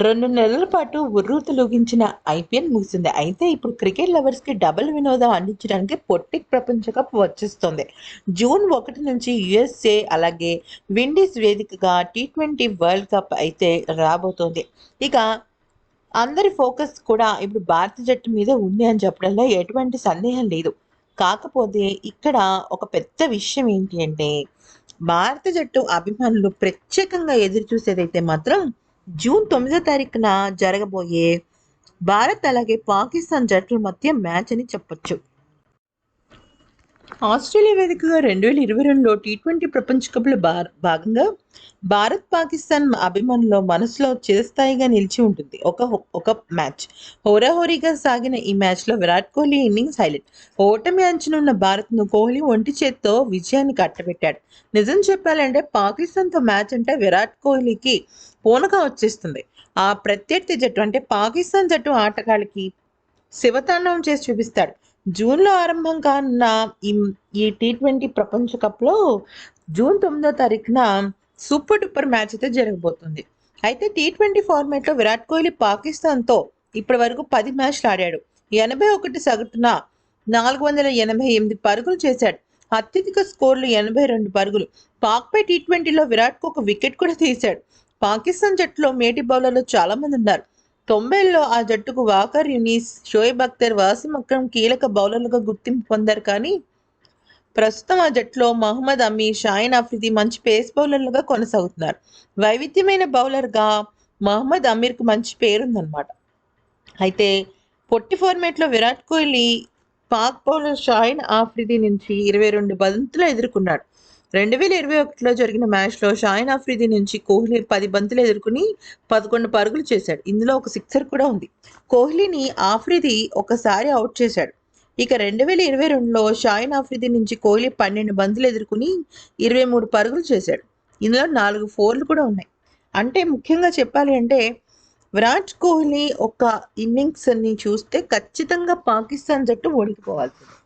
రెండు నెలల పాటు ఉర్రూతలూగించిన ఐపీఎల్ ముగిసింది. అయితే ఇప్పుడు క్రికెట్ లవర్స్కి డబుల్ వినోదం అందించడానికి పొట్టిక్ ప్రపంచ కప్ వచ్చేస్తుంది. జూన్ ఒకటి నుంచి యుఎస్ఏ అలాగే విండీస్ వేదికగా టీ ట్వంటీ వరల్డ్ కప్ అయితే రాబోతోంది. ఇక అందరి ఫోకస్ కూడా ఇప్పుడు భారత జట్టు మీద ఉంది అని చెప్పడంలో ఎటువంటి సందేహం లేదు. కాకపోతే ఇక్కడ ఒక పెద్ద విషయం ఏంటి అంటే భారత జట్టు అభిమానులు ప్రత్యేకంగా ఎదురు చూసేదైతే మాత్రం జూన్ తొమ్మిదో తారీఖున జరగబోయే భారత్ అలాగే పాకిస్తాన్ జట్ల మధ్య మ్యాచ్ అని చెప్పొచ్చు. ఆస్ట్రేలియా వేదికగా రెండు వేల ఇరవై రెండులో టీ ట్వంటీ ప్రపంచ కప్లో భాగంగా భారత్ పాకిస్తాన్ అభిమానుల మనసులో చిరస్థాయిగా నిలిచి ఉంటుంది. ఒక ఒక మ్యాచ్. హోరాహోరీగా సాగిన ఈ మ్యాచ్లో విరాట్ కోహ్లీ ఇన్నింగ్స్ హైలైట్. ఓటమి అంచునున్న భారత్ను కోహ్లీ ఒంటి చేత్తో విజయాన్ని కట్టబెట్టాడు నిజం చెప్పాలంటే పాకిస్తాన్తో మ్యాచ్ అంటే విరాట్ కోహ్లీకి పూనక వచ్చేస్తుంది. ఆ ప్రత్యర్థి జట్టు అంటే పాకిస్తాన్ జట్టు ఆటగాళ్ళకి శివతాండవం చేసి చూపిస్తాడు. జూన్లో ఆరంభం కానున్న ఈ ఈ టీ ట్వంటీ ప్రపంచ కప్లో జూన్ తొమ్మిదో తారీఖున సూపర్ డూపర్ మ్యాచ్ అయితే జరగబోతుంది. అయితే టీ ట్వంటీ ఫార్మాట్లో విరాట్ కోహ్లీ పాకిస్తాన్తో ఇప్పటి వరకు పది మ్యాచ్లు ఆడాడు. ఎనభై ఒకటి సగటున నాలుగు వందల ఎనభై ఎనిమిది పరుగులు చేశాడు. అత్యధిక స్కోర్లు ఎనభై రెండు పరుగులు. పాక్పై టీ ట్వంటీలో విరాట్కు ఒక వికెట్ కూడా తీశాడు. పాకిస్తాన్ జట్టులో మేటి బౌలర్లు చాలామంది ఉన్నారు. తొంభైలో ఆ జట్టుకు వాకర్ యునీస్ షోయబ్ అఖ్తర్ వాసిం అక్రమ్ కీలక బౌలర్లుగా గుర్తింపు పొందారు కానీ ప్రస్తుతం ఆ జట్టులో మహమ్మద్ అమీ షాయిన్ అఫ్రిది మంచి పేస్ బౌలర్లుగా కొనసాగుతున్నారు. వైవిధ్యమైన బౌలర్గా మహమ్మద్ అమీర్కు మంచి పేరుందనమాట అయితే పొట్టి ఫార్మేట్లో విరాట్ కోహ్లీ పాక్ బౌలర్ షాయిన్ ఆఫ్రిది నుంచి ఇరవై రెండు బంతులు ఎదుర్కొన్నాడు. రెండు వేల ఇరవై ఒకటిలో జరిగిన మ్యాచ్లో షాయిన్ ఆఫ్రిది నుంచి కోహ్లీ పది బంతులు ఎదుర్కొని పదకొండు పరుగులు చేశాడు. ఇందులో ఒక సిక్సర్ కూడా ఉంది. కోహ్లీని ఆఫ్రిది ఒకసారి అవుట్ చేశాడు. ఇక రెండు వేల ఇరవై రెండులో షాయిన్ ఆఫ్రిది నుంచి కోహ్లీ పన్నెండు బంతులు ఎదుర్కొని ఇరవై మూడు పరుగులు చేశాడు. ఇందులో నాలుగు ఫోర్లు కూడా ఉన్నాయి. అంటే ముఖ్యంగా చెప్పాలి అంటే విరాట్ కోహ్లీ ఒక ఇన్నింగ్స్ని చూస్తే ఖచ్చితంగా పాకిస్తాన్ జట్టు ఓడిపోవాల్సింది